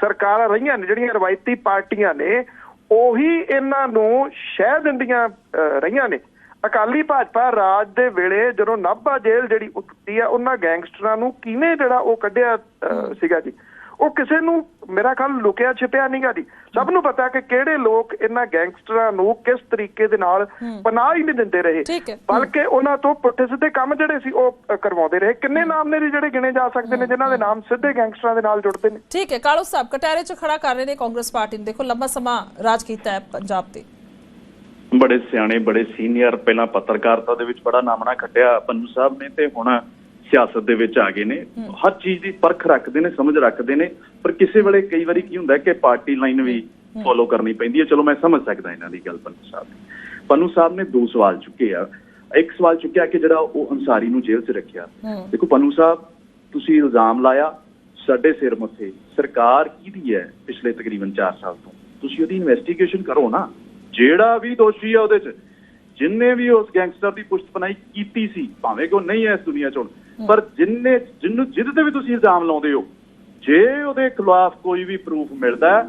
ਸਰਕਾਰਾਂ ਰਹੀਆਂ ਨੇ ਜਿਹੜੀਆਂ ਰਵਾਇਤੀ ਪਾਰਟੀਆਂ ਨੇ ਉਹੀ ਇਹਨਾਂ ਨੂੰ ਸ਼ਹਿ ਦਿੰਦੀਆਂ ਰਹੀਆਂ ਨੇ। ਅਕਾਲੀ ਭਾਜਪਾ ਰਾਜ ਦੇ ਵੇਲੇ ਜਦੋਂ ਨਾਭਾ ਜੇਲ੍ਹ ਜਿਹੜੀ ਉੱਤੀ ਆ ਉਹਨਾਂ ਗੈਂਗਸਟਰਾਂ ਨੂੰ ਕਿਵੇਂ ਜਿਹੜਾ ਉਹ ਕੱਢਿਆ ਸੀਗਾ ਜੀ? ਉਹ ਕਿਸੇ ਨੂੰ ਮੇਰਾ ਖਿਆਲ ਲੁਕਿਆ ਛਿਪਿਆ ਨਹੀਂਗਾ ਜੀ। ਸਭ ਨੂੰ ਪਤਾ ਕਿ ਕਿਹੜੇ ਲੋਕ ਇਹਨਾਂ ਗੈਂਗਸਟਰਾਂ ਨੂੰ ਕਿਸ ਤਰੀਕੇ ਦੇ ਨਾਲ ਪਨਾਹ ਹੀ ਨਹੀਂ ਦਿੰਦੇ ਰਹੇ। ਬਲਕਿ ਉਹਨਾਂ ਤੋਂ ਪੁੱਠੇ ਸਿੱਧੇ ਕੰਮ ਜਿਹੜੇ ਸੀ ਉਹ ਕਰਵਾਉਂਦੇ ਰਹੇ। ਕਿੰਨੇ ਨਾਮ ਨੇ ਜਿਹੜੇ ਗਿਣੇ ਜਾ ਸਕਦੇ ਨੇ ਜਿਨ੍ਹਾਂ ਦੇ ਨਾਮ ਸਿੱਧੇ ਗੈਂਗਸਟਰਾਂ ਦੇ ਨਾਲ ਜੁੜਦੇ ਨੇ? ਠੀਕ ਹੈ ਕਾਲੂ ਸਾਹਿਬ ਕਟਾਰੇ 'ਚ ਖੜਾ ਕਰ ਰਹੇ ਨੇ ਕਾਂਗਰਸ ਪਾਰਟੀ ਨੂੰ। ਦੇਖੋ ਲੰਬਾ ਸਮਾਂ ਰਾਜ ਕੀਤਾ ਹੈ ਪੰਜਾਬ ਤੇ। ਬੜੇ ਸਿਆਣੇ ਬੜੇ ਸੀਨੀਅਰ ਪਹਿਲਾਂ ਪੱਤਰਕਾਰਤਾ ਦੇ ਵਿੱਚ ਬੜਾ ਨਾਮਣਾ ਖੱਟਿਆ ਪੰਨੂ ਸਾਹਿਬ ਨੇ ਤੇ ਹੁਣ ਸਿਆਸਤ ਦੇ ਵਿੱਚ ਆ ਗਏ ਨੇ। ਹਰ ਚੀਜ਼ ਦੀ ਪਰਖ ਰੱਖਦੇ ਨੇ, ਸਮਝ ਰੱਖਦੇ ਨੇ। ਪਰ ਕਿਸੇ ਵੇਲੇ ਕਈ ਵਾਰੀ ਕੀ ਹੁੰਦਾ ਕਿ ਪਾਰਟੀ ਲਾਈਨ ਵੀ ਫੋਲੋ ਕਰਨੀ ਪੈਂਦੀ ਹੈ। ਚਲੋ ਮੈਂ ਸਮਝ ਸਕਦਾ ਇਹਨਾਂ ਦੀ ਗੱਲ ਪੰਨੂ ਸਾਹਿਬ ਦੀ। ਪੰਨੂ ਸਾਹਿਬ ਨੇ ਦੋ ਸਵਾਲ ਚੁੱਕੇ ਆ। ਇੱਕ ਸਵਾਲ ਚੁੱਕਿਆ ਕਿ ਜਿਹੜਾ ਉਹ ਅੰਸਾਰੀ ਨੂੰ ਜੇਲ੍ਹ 'ਚ ਰੱਖਿਆ। ਦੇਖੋ ਪੰਨੂ ਸਾਹਿਬ, ਤੁਸੀਂ ਇਲਜ਼ਾਮ ਲਾਇਆ ਸਾਡੇ ਸਿਰ ਮੱਥੇ। ਸਰਕਾਰ ਕਿਹਦੀ ਹੈ ਪਿਛਲੇ ਤਕਰੀਬਨ 4 ਸਾਲ ਤੋਂ? ਤੁਸੀਂ ਉਹਦੀ ਇਨਵੈਸਟੀਗੇਸ਼ਨ ਕਰੋ ਨਾ। ਜਿਹੜਾ ਵੀ ਦੋਸ਼ੀ ਆ ਉਹਦੇ 'ਚ। ਜਿੰਨੇ ਵੀ ਉਸ ਗੈਂਗਸਟਰ ਦੀ ਪੁਸ਼ਤਪਨਾਈ ਕੀਤੀ ਸੀ, ਭਾਵੇਂ ਕਿ ਉਹ ਨਹੀਂ ਹੈ ਇਸ ਦੁਨੀਆ 'ਚ ਹੁਣ ਪਰ ਜਿੰਨੇ ਜਿੰਨੂੰ ਜਿਹਦੇ ਤੇ ਵੀ ਤੁਸੀਂ ਇਲਜ਼ਾਮ ਲਾਉਂਦੇ ਹੋ ਜੇ ਉਹਦੇ ਖਿਲਾਫ ਕੋਈ ਵੀ ਪ੍ਰੂਫ ਮਿਲਦਾ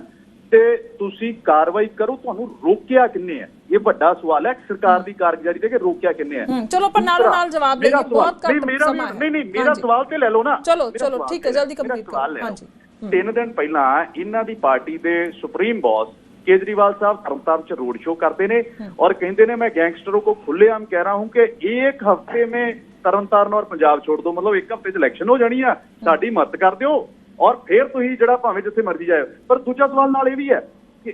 ਤੇ ਤੁਸੀਂ ਕਾਰਵਾਈ ਕਰੋ ਤੁਹਾਨੂੰ ਰੋਕਿਆ ਕਿੰਨੇ ਹੈ? ਇਹ ਵੱਡਾ ਸਵਾਲ ਹੈ ਸਰਕਾਰ ਦੀ ਕਾਰਗੁਜ਼ਾਰੀ ਤੇ ਕਿ ਰੋਕਿਆ ਕਿੰਨੇ ਹੈ? ਚਲੋ ਪਰ ਨਾਲ ਨਾਲ ਜਵਾਬ ਦੇ ਬਹੁਤ ਘੱਟ ਸਮਾਂ ਹੈ। ਨਹੀਂ ਨਹੀਂ ਮੇਰਾ ਸਵਾਲ ਤੇ ਲੈ ਲਓ ਨਾ। ਚਲੋ ਚਲੋ ਠੀਕ ਹੈ ਜਲਦੀ ਕੰਪਲੀਟ ਕਰੋ। ਹਾਂਜੀ। ਤਿੰਨ ਦਿਨ ਪਹਿਲਾਂ ਇਹਨਾਂ ਦੀ ਪਾਰਟੀ ਦੇ ਸੁਪਰੀਮ ਬੌਸ ਕੇਜਰੀਵਾਲ ਸਾਹਿਬ ਤਰਨਤਾਰਨ ਚ ਰੋਡ ਸ਼ੋਅ ਕਰਦੇ ਨੇ ਔਰ ਕਹਿੰਦੇ ਨੇ ਮੈਂ ਗੈਂਗਸਟਰੋं ਕੋ ਖੁੱਲੇਆਮ ਕਹਿ ਰਹਾ ਹੂੰ ਕਿ ਇੱਕ ਹਫ਼ਤੇ ਮੇਂ ਤਰਨਤਾਰਨ ਔਰ ਪੰਜਾਬ ਛੋੜ ਦੋ ਮਤਲਬ ਇੱਕ ਹਫ਼ਤੇ 'ਚ ਇਲੈਕਸ਼ਨ ਹੋ ਜਾਣੀ ਆ ਸਾਡੀ ਮਦਦ ਕਰ ਦਿਓ ਔਰ ਫਿਰ ਤੁਸੀਂ ਜਿਹੜਾ ਭਾਵੇਂ ਜਿੱਥੇ ਮਰਜ਼ੀ ਜਾਇਓ। ਪਰ ਦੂਜਾ ਸਵਾਲ ਨਾਲ ਇਹ ਵੀ ਹੈ ਕਿ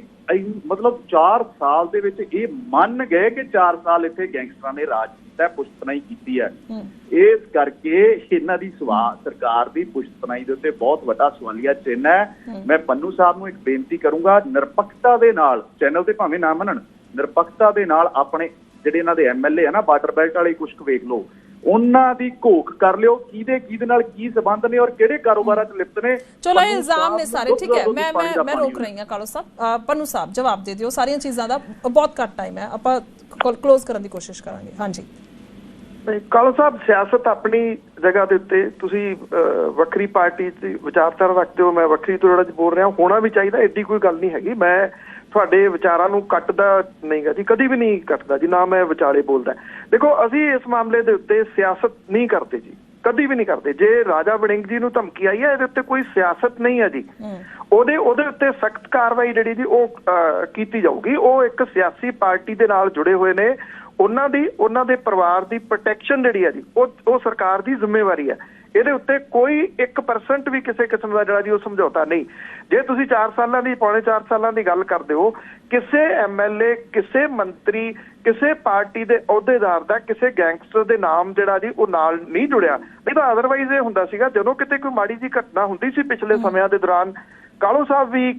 ਮਤਲਬ 4 ਸਾਲ ਦੇ ਵਿੱਚ ਇਹ ਮੰਨ ਗਏ ਕਿ 4 ਸਾਲ ਇੱਥੇ ਗੈਂਗਸਟਰਾਂ ਨੇ ਰਾਜ ਕੀਤਾ ਪੁਸ਼ਤਨਾਈ ਕੀਤੀ ਹੈ। ਇਸ ਕਰਕੇ ਇਹਨਾਂ ਦੀ ਸਵਾਲ ਸਰਕਾਰ ਦੀ ਪੁਸ਼ਤਨਾਈ ਦੇ ਉੱਤੇ ਬਹੁਤ ਵੱਡਾ ਸਵਾਲੀਆ ਚਿੰਨ੍ਹ ਹੈ। ਮੈਂ ਪੰਨੂ ਸਾਹਿਬ ਨੂੰ ਇੱਕ ਬੇਨਤੀ ਕਰੂੰਗਾ ਨਿਰਪੱਖਤਾ ਦੇ ਨਾਲ ਚੈਨਲ ਤੇ ਭਾਵੇਂ ਨਾ ਮੰਨਣ ਨਿਰਪੱਖਤਾ ਦੇ ਨਾਲ ਆਪਣੇ ਜਿਹੜੇ ਇਹਨਾਂ ਦੇ ਐਮਐਲਏ ਆ ਨਾ ਬਾਰਡਰ ਬੈਲਟ ਵਾਲੇ ਕੁਝ ਕੁ ਵੇਖ ਲਓ। ਉਹਨਾਂ ਦੀ ਘੋਖ ਕਰ ਲਿਓ ਕਿਹਦੇ ਕਿਹਦੇ ਨਾਲ ਕੀ ਸਬੰਧ ਨੇ ਔਰ ਕਿਹੜੇ ਕਾਰੋਬਾਰਾਂ 'ਚ ਲਿਪਤ ਨੇ। ਚਲੋ ਇਹ ਇਲਜ਼ਾਮ ਨੇ ਸਾਰੇ ਠੀਕ ਹੈ। ਮੈਂ ਮੈਂ ਮੈਂ ਰੋਕ ਰਹੀ ਹਾਂ ਕਾਲੋ ਸਾਹਿਬ। ਪੰਨੂ ਸਾਹਿਬ ਜਵਾਬ ਦੇ ਦਿਓ। ਸਾਰੀਆਂ ਚੀਜ਼ਾਂ ਦਾ ਬਹੁਤ ਘੱਟ ਟਾਈਮ ਹੈ। ਆਪਾਂ ਕਲੋਜ਼ ਕਰਨ ਦੀ ਕੋਸ਼ਿਸ਼ ਕਰਾਂਗੇ। ਹਾਂਜੀ। ਕਾਲੋ ਸਾਹਿਬ ਸਿਆਸਤ ਆਪਣੀ ਜਗ੍ਹਾ ਦੇ ਉੱਤੇ ਤੁਸੀਂ ਵੱਖਰੀ ਪਾਰਟੀ ਦੀ ਵਿਚਾਰਧਾਰਾ ਰੱਖਦੇ ਹੋ। ਮੈਂ ਵੱਖਰੀ ਤੋਂ ਜਿਹੜਾ ਬੋਲ ਰਿਹਾ ਹੋਣਾ ਵੀ ਚਾਹੀਦਾ ਐਡੀ ਕੋਈ ਗੱਲ ਨਹੀਂ ਹੈਗੀ। ਮੈਂ ਤੁਹਾਡੇ ਵਿਚਾਰਾਂ ਨੂੰ ਕੱਟਦਾ ਨਹੀਂਗਾ ਜੀ ਕਦੀ ਵੀ ਨਹੀਂ ਕੱਟਦਾ ਜੀ ਨਾ ਮੈਂ ਵਿਚਾਲੇ ਬੋਲਦਾ। ਦੇਖੋ ਅਸੀਂ ਇਸ ਮਾਮਲੇ ਦੇ ਉੱਤੇ ਸਿਆਸਤ ਨਹੀਂ ਕਰਦੇ ਜੀ ਕਦੀ ਵੀ ਨਹੀਂ ਕਰਦੇ। ਜੇ ਰਾਜਾ ਵੜਿੰਗ ਜੀ ਨੂੰ ਧਮਕੀ ਆਈ ਹੈ ਇਹਦੇ ਉੱਤੇ ਕੋਈ ਸਿਆਸਤ ਨਹੀਂ ਹੈ ਜੀ। ਉਹਦੇ ਉਹਦੇ ਉੱਤੇ ਸਖਤ ਕਾਰਵਾਈ ਜਿਹੜੀ ਜੀ ਉਹ ਕੀਤੀ ਜਾਊਗੀ। ਉਹ ਇੱਕ ਸਿਆਸੀ ਪਾਰਟੀ ਦੇ ਨਾਲ ਜੁੜੇ ਹੋਏ ਨੇ। ਉਹਨਾਂ ਦੀ ਉਹਨਾਂ ਦੇ ਪਰਿਵਾਰ ਦੀ ਪ੍ਰੋਟੈਕਸ਼ਨ ਜਿਹੜੀ ਹੈ ਜੀ ਉਹ ਉਹ ਸਰਕਾਰ ਦੀ ਜ਼ਿੰਮੇਵਾਰੀ ਹੈ। ਇਹਦੇ ਉੱਤੇ ਕੋਈ 1% ਵੀ ਕਿਸੇ ਕਿਸਮ ਦਾ ਜਿਹੜਾ ਜੀ ਉਹ ਸਮਝੌਤਾ ਨਹੀਂ। ਜੇ ਤੁਸੀਂ 4 ਸਾਲਾਂ ਦੀ ਪੌਣੇ 4 ਸਾਲਾਂ ਦੀ ਗੱਲ ਕਰਦੇ ਹੋ ਕਿਸੇ ਐਮਐਲਏ ਕਿਸੇ ਮੰਤਰੀ ਕਿਸੇ ਪਾਰਟੀ ਦੇ ਅਹੁਦੇਦਾਰ ਦਾ ਕਿਸੇ ਗੈਂਗਸਟਰ ਦੇ ਨਾਮ ਜਿਹੜਾ ਜੀ ਉਹ ਨਾਲ ਨਹੀਂ ਜੁੜਿਆ। ਨਹੀਂ ਤਾਂ ਅਦਰਵਾਈਜ਼ ਇਹ ਹੁੰਦਾ ਸੀਗਾ ਜਦੋਂ ਕਿਤੇ ਕੋਈ ਮਾੜੀ ਜੀ ਘਟਨਾ ਹੁੰਦੀ ਸੀ ਪਿਛਲੇ ਸਮਿਆਂ ਦੇ ਦੌਰਾਨ ਕਾਲੋ ਸਾਹਿਬ ਵੀ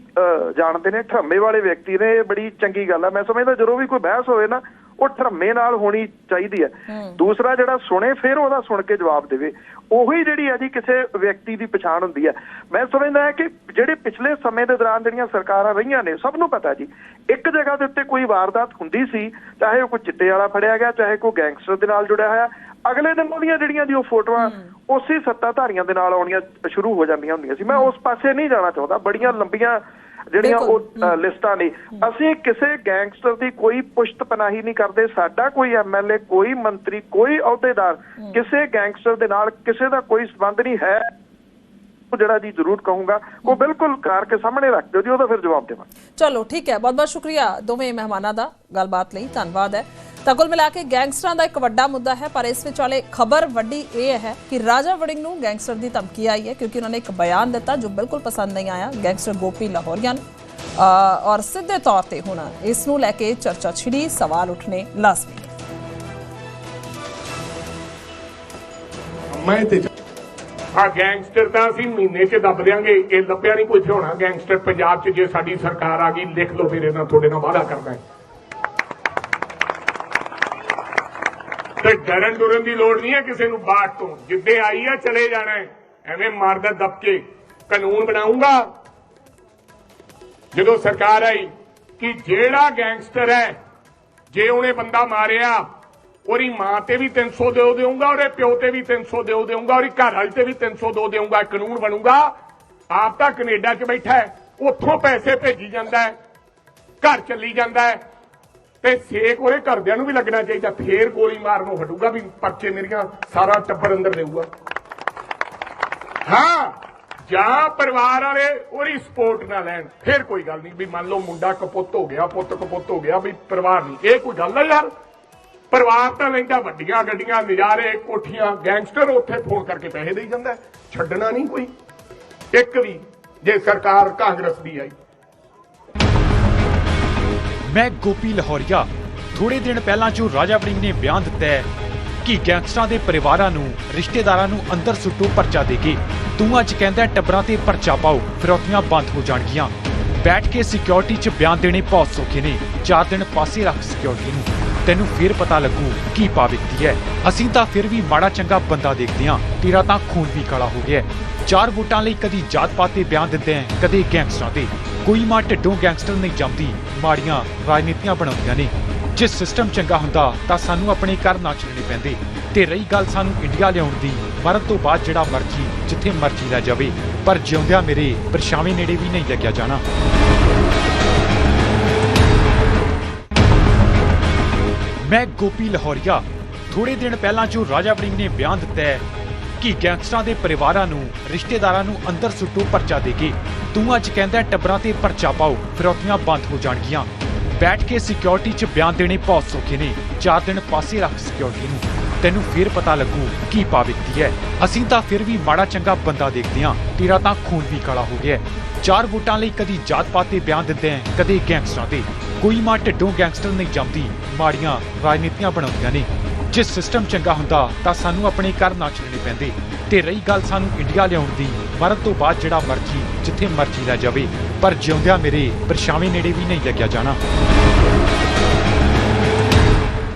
ਜਾਣਦੇ ਨੇ ਠਰਮੇ ਵਾਲੇ ਵਿਅਕਤੀ ਨੇ ਇਹ ਬੜੀ ਚੰਗੀ ਗੱਲ ਹੈ ਮੈਂ ਸਮਝਦਾ ਜਦੋਂ ਵੀ ਕੋਈ ਬਹਿਸ ਹੋਵੇ ਨਾ ਉਹ ਠਰਮੇ ਨਾਲ ਹੋਣੀ ਚਾਹੀਦੀ ਹੈ। ਦੂਸਰਾ ਜਿਹੜਾ ਸੁਣੇ ਫਿਰ ਉਹਦਾ ਸੁਣ ਕੇ ਜਵਾਬ ਦੇਵੇ। ਉਹੀ ਜਿਹੜੀ ਹੈ ਜੀ ਕਿਸੇ ਵਿਅਕਤੀ ਦੀ ਪਛਾਣ ਹੁੰਦੀ ਹੈ। ਮੈਂ ਸਮਝਦਾ ਹਾਂ ਕਿ ਜਿਹੜੇ ਪਿਛਲੇ ਸਮੇਂ ਦੇ ਦੌਰਾਨ ਜਿਹੜੀਆਂ ਸਰਕਾਰਾਂ ਰਹੀਆਂ ਨੇ ਸਭ ਨੂੰ ਪਤਾ ਜੀ ਇੱਕ ਜਗ੍ਹਾ ਦੇ ਉੱਤੇ ਕੋਈ ਵਾਰਦਾਤ ਹੁੰਦੀ ਸੀ ਚਾਹੇ ਉਹ ਕੋਈ ਚਿੱਟੇ ਵਾਲਾ ਫੜਿਆ ਗਿਆ ਚਾਹੇ ਕੋਈ ਗੈਂਗਸਟਰ ਦੇ ਨਾਲ ਜੁੜਿਆ ਹੋਇਆ ਅਗਲੇ ਦਿਨ ਉਹਦੀਆਂ ਜਿਹੜੀਆਂ ਦੀ ਉਹ ਫੋਟੋਆਂ ਉਸੇ ਸੱਤਾਧਾਰੀਆਂ ਦੇ ਨਾਲ ਆਉਣੀਆਂ ਸ਼ੁਰੂ ਹੋ ਜਾਂਦੀਆਂ ਹੁੰਦੀਆਂ ਸੀ। ਮੈਂ ਉਸ ਪਾਸੇ ਨਹੀਂ ਜਾਣਾ ਚਾਹੁੰਦਾ ਬੜੀਆਂ ਲੰਬੀਆਂ ਜਿਹੜੀਆਂ ਉਹ ਲਿਸਟਾਂ ਨੇ ਅਸੀਂ ਕਿਸੇ ਗੈਂਗਸਟਰ ਦੀ ਕੋਈ ਪੁਸ਼ਤ ਪਨਾਹੀ ਨਹੀਂ ਕਰਦੇ। ਸਾਡਾ ਕੋਈ ਐਮਐਲਏ ਕੋਈ ਮੰਤਰੀ ਕੋਈ ਅਹੁਦੇਦਾਰ ਕਿਸੇ ਗੈਂਗਸਟਰ ਦੇ ਨਾਲ ਕਿਸੇ ਦਾ ਕੋਈ ਸਬੰਧ ਨਹੀਂ ਹੈ। ਉਹ ਜਿਹੜਾ ਜੀ ਜ਼ਰੂਰ ਕਹੂੰਗਾ ਉਹ ਬਿਲਕੁਲ ਕਾਰ ਕੇ ਸਾਹਮਣੇ ਰੱਖ ਦਿਓ ਜੀ ਉਹਦਾ ਫਿਰ ਜਵਾਬ ਦੇਵਾਂ ਚਲੋ ਠੀਕ ਹੈ। ਬਹੁਤ ਬਹੁਤ ਸ਼ੁਕਰੀਆ ਦੋਵੇਂ ਮਹਿਮਾਨਾਂ ਦਾ ਗੱਲਬਾਤ ਲਈ। ਧੰਨਵਾਦ ਹੈ। ਤਾਂ ਕੁੱਲ ਮਿਲਾ ਕੇ ਗੈਂਗਸਟਰਾਂ ਦਾ ਇੱਕ ਵੱਡਾ ਮੁੱਦਾ ਹੈ ਪਰ ਇਸ ਵਿੱਚ ਵਾਲੇ ਖਬਰ ਵੱਡੀ ਇਹ ਹੈ ਕਿ ਰਾਜਾ ਵੜਿੰਗ ਨੂੰ ਗੈਂਗਸਟਰ ਦੀ ਧਮਕੀ ਆਈ ਹੈ ਕਿਉਂਕਿ ਉਹਨਾਂ ਨੇ ਇੱਕ ਬਿਆਨ ਦਿੱਤਾ ਜੋ ਬਿਲਕੁਲ ਪਸੰਦ ਨਹੀਂ ਆਇਆ। ਗੈਂਗਸਟਰ ਗੋਪੀ ਲਾਹੌਰੀਆ ਨੂੰ ਔਰ ਸਿੱਧੇ ਤੌਰ ਤੇ ਹੁਣ ਇਸ ਨੂੰ ਲੈ ਕੇ ਚਰਚਾ ਛਿੜੀ ਸਵਾਲ ਉੱਠਣੇ ਲਾਜ਼ਮੀ ਹੈ ਮੈਂ ਤੇ ਆ ਗੈਂਗਸਟਰ ਤਾਂ ਅਸੀਂ ਮਹੀਨੇ 'ਚ ਦੱਬ ਦਿਆਂਗੇ। ਇਹ ਲੱਭਿਆ ਨਹੀਂ ਕੋਈ ਹੋਣਾ ਗੈਂਗਸਟਰ ਪੰਜਾਬ 'ਚ ਜੇ ਸਾਡੀ ਸਰਕਾਰ ਆ ਗਈ ਲਿਖ ਲਓ ਮੇਰੇ ਨਾਲ ਤੁਹਾਡੇ ਨਾਲ ਵਾਅਦਾ ਕਰਦਾ ਹੈ। ਤੇ ਡਰਨ ਡੁਰਨ ਦੀ ਲੋੜ ਨਹੀਂ ਹੈ ਕਿਸੇ ਨੂੰ ਬਾਹਰ ਤੋਂ। ਜਿੱਦੇ ਆਈ ਆ, ਚਲੇ ਜਾਣਾ ਹੈ। ਐਵੇਂ ਮਾਰਦਾ ਦਬਕੇ। ਕਾਨੂੰਨ ਬਣਾਉਂਗਾ। ਜਦੋਂ ਸਰਕਾਰ ਆਈ ਕਿ ਜਿਹੜਾ ਗੈਂਗਸਟਰ ਹੈ, ਜੇ ਉਹਨੇ ਬੰਦਾ ਮਾਰਿਆ, ਉਹਦੀ ਮਾਂ ਤੇ ਵੀ 300 ਦਿਓ ਦੇਊਂਗਾ, ਉਹਦੇ ਪਿਓ ਤੇ ਵੀ 300 ਦਿਓ ਦੇਊਂਗਾ, ਉਹਦੀ ਘਰ ਵਾਲੀ ਤੇ ਵੀ 300 ਦੋ ਦੇਊਂਗਾ ਕਾਨੂੰਨ ਬਣੂਗਾ। ਆਪ ਤਾਂ ਕੈਨੇਡਾ 'ਚ ਬੈਠਾ ਹੈ। ਉੱਥੋਂ ਪੈਸੇ ਭੇਜੀ ਜਾਂਦਾ ਹੈ। ਘਰ ਚੱਲੀ ਜਾਂਦਾ ਹੈ। ਤੇ ਸੇਕ ਉਹਦੇ ਘਰਦਿਆਂ ਨੂੰ ਵੀ ਲੱਗਣਾ ਚਾਹੀਦਾ। ਫੇਰ ਗੋਲੀ ਮਾਰਨੋਂ ਹਟੂਗਾ ਵੀ ਪਰਚੇ ਮੇਰੀਆਂ ਸਾਰਾ ਟੱਬਰ ਅੰਦਰ ਦੇਊਗਾ। ਹਾਂ, ਜਾਂ ਪਰਿਵਾਰ ਵਾਲੇ ਉਹਦੀ ਸਪੋਰਟ ਨਾ ਲੈਣ। ਫਿਰ ਕੋਈ ਗੱਲ ਨਹੀਂ ਵੀ ਮੰਨ ਲਓ ਮੁੰਡਾ ਕਪੁੱਤ ਹੋ ਗਿਆ, ਪੁੱਤ ਕਪੁੱਤ ਹੋ ਗਿਆ, ਵੀ ਪਰਿਵਾਰ ਨਹੀਂ। ਇਹ ਕੋਈ ਗੱਲ ਹੈ ਯਾਰ? ਪਰਿਵਾਰ ਤਾਂ ਲੈਂਦਾ, ਵੱਡੀਆਂ ਗੱਡੀਆਂ, ਨਜ਼ਾਰੇ, ਕੋਠੀਆਂ, ਗੈਂਗਸਟਰ ਉੱਥੇ ਫੋਨ ਕਰਕੇ ਪੈਸੇ ਦੇਈ ਜਾਂਦਾ। ਛੱਡਣਾ ਨਹੀਂ ਕੋਈ। ਇੱਕ ਵੀ ਜੇ ਸਰਕਾਰ ਕਾਂਗਰਸ ਦੀ ਆਈ ਮੈਂ ਗੋਪੀ ਲਾਹੌਰੀਆ। ਥੋੜੇ ਦਿਨ ਪਹਿਲਾਂ ਜੋ ਰਾਜਾ ਵੜਿੰਗ ਨੇ ਬਿਆਨ ਦਿੱਤਾ ਹੈ ਕਿ ਗੈਂਗਸਟਰਾਂ ਦੇ ਪਰਿਵਾਰਾਂ ਨੂੰ, ਰਿਸ਼ਤੇਦਾਰਾਂ ਨੂੰ ਅੰਦਰ ਸੁੱਟੋ, ਪਰਚਾ ਦੇ ਕੇ। ਤੂੰ ਅੱਜ ਕਹਿੰਦਾ ਟੱਬਰਾਂ ਤੇ ਪਰਚਾ ਪਾਓ, ਫਿਰੌਤੀਆਂ ਬੰਦ ਹੋ ਜਾਣਗੀਆਂ। ਬੈਠ ਕੇ ਸਿਕਿਉਰਿਟੀ 'ਚ ਬਿਆਨ ਦੇਣੇ ਬਹੁਤ ਸੌਖੇ ਨੇ। ਚਾਰ ਦਿਨ ਪਾਸੇ ਰੱਖ ਸਿਕਿਉਰਿਟੀ ਨੂੰ। ਤੈਨੂੰ ਫਿਰ ਪਤਾ ਲੱਗੂ ਕੀ ਪਾ ਪਾਵਿਕਤੀ ਹੈ। ਅਸੀਂ ਤਾਂ ਫਿਰ ਵੀ ਮਾੜਾ ਚੰਗਾ ਬੰਦਾ ਦੇਖਦੇ ਹਾਂ। ਤੇਰਾ ਤਾਂ ਖੂਨ ਵੀ ਕਾਲਾ ਹੋ ਗਿਆ ਚਾਰ ਵੋਟਾਂ ਲਈ ਕਦੀ ਜਾਤ ਪਾਤ ਤੇ ਬਿਆਨ ਦਿੰਦੇ ਆ ਕਦੇ ਗੈਂਗਸਟਰਾਂ ਤੇ। ਕੋਈ ਮਾਂ ਢਿੱਡੋਂ ਗੈਂਗਸਟਰ ਨਹੀਂ ਜੰਮਦੀ। ਮਾੜੀਆਂ ਰਾਜਨੀਤੀਆਂ ਬਣਾਉਂਦੀਆਂ ਨੇ। ਜੇ ਸਿਸਟਮ ਚੰਗਾ ਹੁੰਦਾ ਤਾਂ ਸਾਨੂੰ ਆਪਣੇ ਘਰ ਨਾ ਚਲਣੇ ਪੈਂਦੇ। ਤੇ ਰਹੀ ਗੱਲ ਸਾਨੂੰ ਇੰਡੀਆ ਲਿਆਉਣ ਦੀ, ਮਰਨ ਤੋਂ ਬਾਅਦ ਜਿਹੜਾ ਮਰਜ਼ੀ, ਜਿੱਥੇ ਮਰਜ਼ੀ ਲੈ ਜਾਵੇ। ਪਰ ਜਿਉਂਦਿਆਂ ਮੇਰੇ ਪਰਛਾਵੇਂ ਨੇੜੇ ਵੀ ਨਹੀਂ ਲੱਗਿਆ ਜਾਣਾ। ਮੈਂ ਗੋਪੀ ਲਾਹੌਰੀਆ। ਥੋੜੇ ਦਿਨ ਪਹਿਲਾਂ ਜੋ ਰਾਜਾ ਵੜਿੰਗ ਨੇ ਬਿਆਨ ਦਿੱਤਾ ਹੈ ਕਿ ਗੈਂਗਸਟਰਾਂ ਦੇ ਪਰਿਵਾਰਾਂ ਨੂੰ, ਰਿਸ਼ਤੇਦਾਰਾਂ ਨੂੰ ਅੰਦਰ ਸੁੱਟੋ ਪਰਚਾ ਦੇ ਕੇ ਤੂੰ ਅੱਜ ਕਹਿੰਦਾ ਟੱਬਰਾਂ ਤੇ ਪਰਚਾ ਪਾਓ ਫਿਰੌਤੀਆਂ ਬੰਦ ਹੋ ਜਾਣਗੀਆਂ। ਬੈਠ ਕੇ ਸਿਕਿਉਰਿਟੀ 'ਚ ਬਿਆਨ ਦੇਣੇ ਬਹੁਤ ਸੌਖੇ ਨੇ। ਚਾਰ ਦਿਨ ਪਾਸੇ ਰੱਖ ਸਿਕਿਉਰਿਟੀ ਨੂੰ। ਤੈਨੂੰ ਫਿਰ ਪਤਾ ਲੱਗੂ ਕੀ ਪਾਵਿਕਤੀ ਹੈ ਅਸੀਂ ਤਾਂ ਫਿਰ ਵੀ ਮਾੜਾ ਚੰਗਾ ਬੰਦਾ ਦੇਖਦੇ ਹਾਂ ਤੇਰਾ ਤਾਂ ਖੂਨ ਵੀ ਕਾਲਾ ਹੋ ਗਿਆ ਚਾਰ ਵੋਟਾਂ ਲਈ ਕਦੀ ਜਾਤ ਪਾਤ ਤੇ ਬਿਆਨ ਦਿੰਦੇ ਆ ਕਦੇ ਗੈਂਗਸਟਰਾਂ ਤੇ। ਕੋਈ ਮਾਂ ਢਿੱਡੋਂ ਗੈਂਗਸਟਰ ਨਹੀਂ ਜੰਮਦੀ। ਮਾੜੀਆਂ ਰਾਜਨੀਤੀਆਂ ਬਣਾਉਂਦੀਆਂ ਨੇ। ਜੇ ਸਿਸਟਮ ਚੰਗਾ ਹੁੰਦਾ, ਤਾਂ ਸਾਨੂੰ ਆਪਣੇ ਘਰ ਨਾ ਛੱਡਣੇ ਪੈਂਦੇ। ਤੇ ਰਹੀ ਗੱਲ ਸਾਨੂੰ ਇੰਡੀਆ ਲਿਆਉਣ ਦੀ। ਮਰਨ ਤੋਂ ਬਾਅਦ ਜਿਹੜਾ ਮਰਜ਼ੀ, ਜਿੱਥੇ ਮਰਜ਼ੀ ਲੈ ਜਾਵੇ, ਪਰ ਜਿਉਂਦਿਆਂ ਮੇਰੇ ਪਰਛਾਵੇਂ ਨੇੜੇ ਵੀ ਨਹੀਂ ਲੱਗਿਆ ਜਾਣਾ।